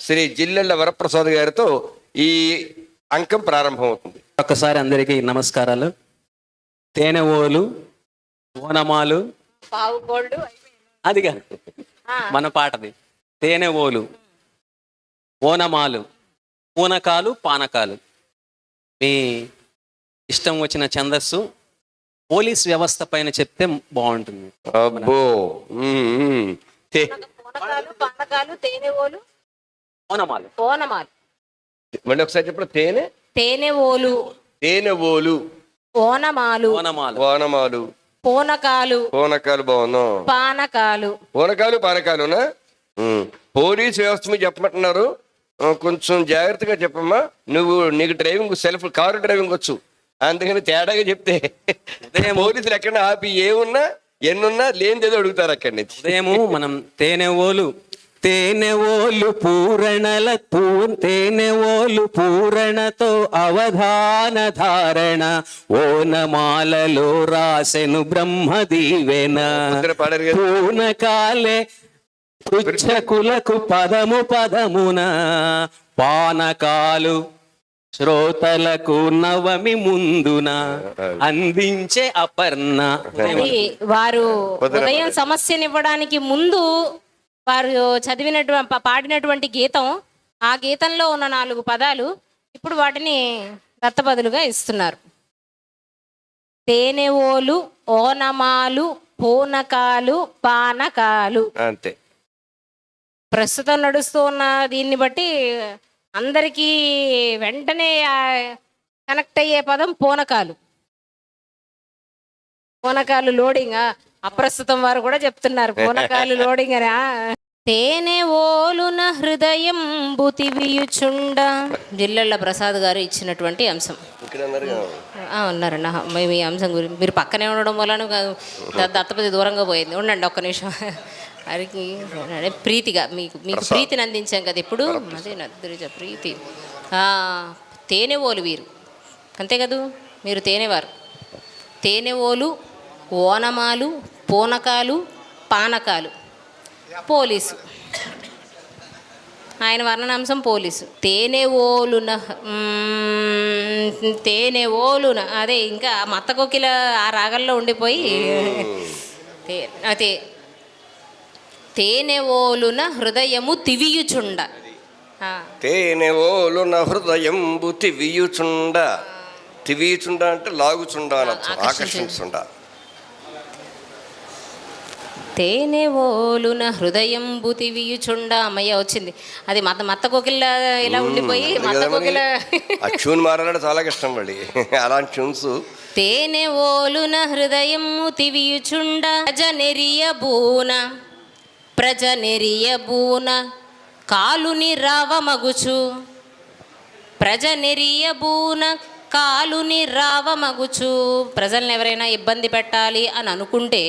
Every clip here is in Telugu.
శ్రీ జిల్లెళ్ళ వరప్రసాద్ గారితో ఈ అంకం ప్రారంభమవుతుంది. ఒక్కసారి అందరికీ నమస్కారాలు. తేనె ఓలు ఓనమాలు అదిగా మన పాటది. తేనె ఓలు ఓనమాలు పూనకాలు పానకాలు. మీ ఇష్టం వచ్చిన ఛందస్సు పోలీస్ వ్యవస్థ పైన చెప్తే బాగుంటుంది. అబ్బో. తేనె ఓలు ఓనమాలు. ఓనమాలు. మళ్ళీ ఒకసారి చెప్పండి తేనె? తేనె ఓలు. తేనె ఓలు. ఓనమాలు. ఓనమాలు. వానమాలు పూనకాలు. పూనకాలు బాగున్నాం పానకాలు. పూనకాలు పానకాలునా. పోలీస్ వ్యవస్థ మీద చెప్పమంటున్నారు. కొంచెం జాగ్రత్తగా చెప్పమ్మా. నువ్వు నీకు డ్రైవింగ్ సెల్ఫ్ కారు డ్రైవింగ్ వచ్చు. అందుకని తేడాగా చెప్తే. పోలీసులు ఎక్కడ ఆపి ఏమున్నా ఎన్నున్నా లేనిదేదో అడుగుతారు అక్కడి నుంచి. ఉదయము మనం తేనె ఓలు. తేనె ఓలు పూరణల పూ తేనె ఓలు పూరణతో అవధాన ధారణ. ఓనమాలలో రాసెను బ్రహ్మ దీవెన పూనకాలే పృచ్ఛకులకు పదము పదమున. పానకాలు శ్రోతలకు నవమి ముందున. అందించే అపర్ణ. వారు ఉదయం సమస్యనివ్వడానికి ముందు వారు చదివినటువంటి పాడినటువంటి గీతం ఆ గీతంలో ఉన్న నాలుగు పదాలు ఇప్పుడు వాటిని దత్తబదులుగా ఇస్తున్నారు. తేనె ఓలు ఓనమాలు పూనకాలు పానకాలు. అంతే. ప్రస్తుతం నడుస్తూ ఉన్న దీన్ని బట్టి అందరికీ వెంటనే కనెక్ట్ అయ్యే పదం పూనకాలు. పూనకాలు లోడింగ్ అప్రస్తుతం వారు కూడా చెప్తున్నారు. పూనకాలు లోడింగ్ అని. తేనె ఓలున హృదయం బుతివియుచుండ జిల్లెళ్ళ ప్రసాద్ గారు ఇచ్చినటువంటి అంశం. ఇక్కడ ఉన్నారు కదా. ఆ, ఉన్నారండి ఆహా, మీ మీ అంశం గురించి. మీరు పక్కనే ఉండడం వలన దత్తపతి దూరంగా పోయింది. ఉండండి ఒక్క నిమిషం. వారికి అదే ప్రీతిగా మీకు మీకు ప్రీతిని అందించాం కదా ఇప్పుడు. అదే నద్రిజ ప్రీతి. ఆ, తేనె ఓలు వీరు. అంతే కదూ? మీరు తేనెవారు. తేనె ఓలు ఓనమాలు పూనకాలు పానకాలు. పోలీసు. ఆయన వర్ణనాంశం పోలీసు. తేనె ఓలున తేనె ఓలున. అదే ఇంకా ఆ మత్త కోకిల ఆ రాగంలో ఉండిపోయి అదే. తేనె ఓలున హృదయము తివియుచుండ. తేనె ఓలు నా హృదయంబు తివియుచుండ. తివియుచుండ అంటే లాగుచుండ అనొచ్చు ఆకర్షించుండ తేనె ఓలున హృదయం తివియుచుండ అమ్మయ్య వచ్చింది. అది మత మత్త కోకిల ఇలా ఉండిపోయి మత్త. కోకిల ట్యూన్ మారాలంటే చాలా కష్టం మళ్ళీ. అలాంటి ట్యూన్స్. తేనె ఓలున హృదయము తివియుచుండ ప్రజ నెరియబూన ప్రజ నెరియబూన కాలుని రావమగుచు. ప్రజ నెరియబూన కాలుని రావమగుచు. ప్రజల్ని ఎవరైనా ఇబ్బంది పెట్టాలి అని అనుకుంటే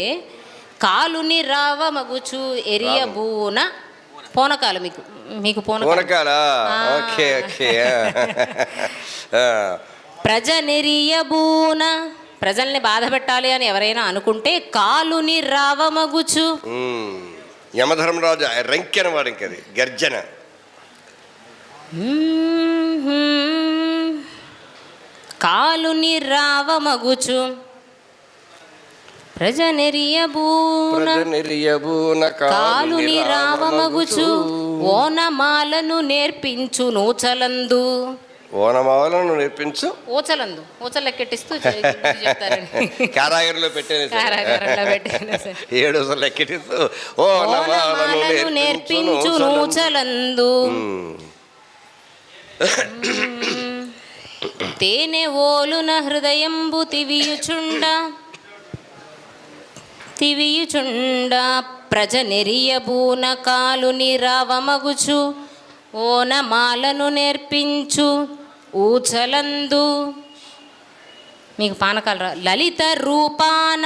కాలుని రావమగుచు ఎరియబూన పోనకాలు మీకు మీకు పోనకాలు. Okay okay. ప్రజ నెరియబూన ప్రజల్ని బాధ పెట్టాలి అని ఎవరైనా అనుకుంటే కాలుని రావమగుచు. యమధర్మరాజు రంకెన వాడు ఇంకది గర్జన. కాలుని రావమగుచు. ప్రజ నెరియబూన ప్రజనిరియబూన కాలుని రావమగుచు ఓనమాలను నేర్పించు నూచలందు ఓనమాలను నేర్పించు. ఊచలందు ఊచలు లెక్కెట్టిస్తూ చెప్తారండి. కారాగరిలో పెట్టాను. ఏడు ఓనమాలను ఓనమాలను నేర్పించు నూచలందు తేనె ఓలున హృదయంబు తివియుచుండ. తివియుచుండ ప్రజ నెరియబూన కాలుని రావమగుచు ఓనమాలను నేర్పించు ఊచలందు. మీకు పానకాలు లలిత రూపాన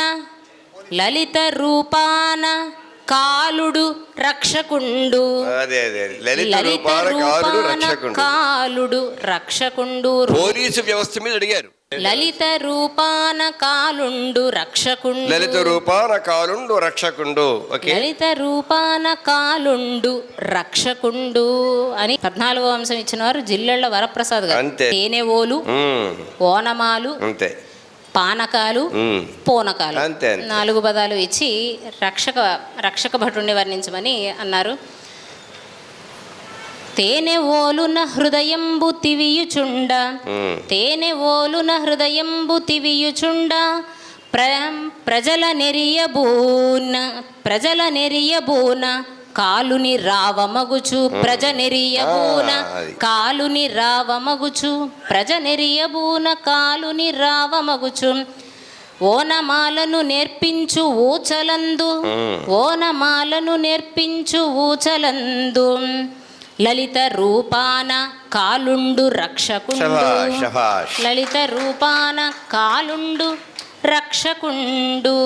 లలిత రూపాన కాలుడు రక్షకుండు. లలిత రూపాన కాలుడు రక్షకుండు. పోలీసు వ్యవస్థ మీద అడిగారు. లలిత రూపాన కాలుండు రక్షకుండు. లలిత రూపాన కాలుండు రక్షకుండు. ఓకే. లలిత రూపాన కాలుండు రక్షకుండు అని పద్నాలుగో అంశం ఇచ్చిన వారు జిల్లెళ్ళ వరప్రసాద్ గారు. అంతే. తేనె ఓలు ఉమ్, ఓనమాలు అంతే. పానకాలు పూనకాలు. నాలుగు పదాలు ఇచ్చి రక్షక రక్షక భటుణ్ణి వర్ణించమని అన్నారు. తేనె ఓలున హృదయంబు తివియుచుండ. ఉమ్. తేనె ఓలున హృదయంబు తివియుచుండ. ప్ర ప్రజల నెరియబూన ప్రజల నెరియబూన కాలుని రావమగుచు ప్రజ నెరియబూన. కాలుని రావమగుచు ప్రజ నెరియబూన కాలుని రావమగుచు. ఓనమాలను నేర్పించు ఊచలందు ఓనమాలను నేర్పించు ఊచలందు. లలిత రూపాన కాలుండు రక్షకుండు. లలిత రూపాన కాలుండు రక్షకుండు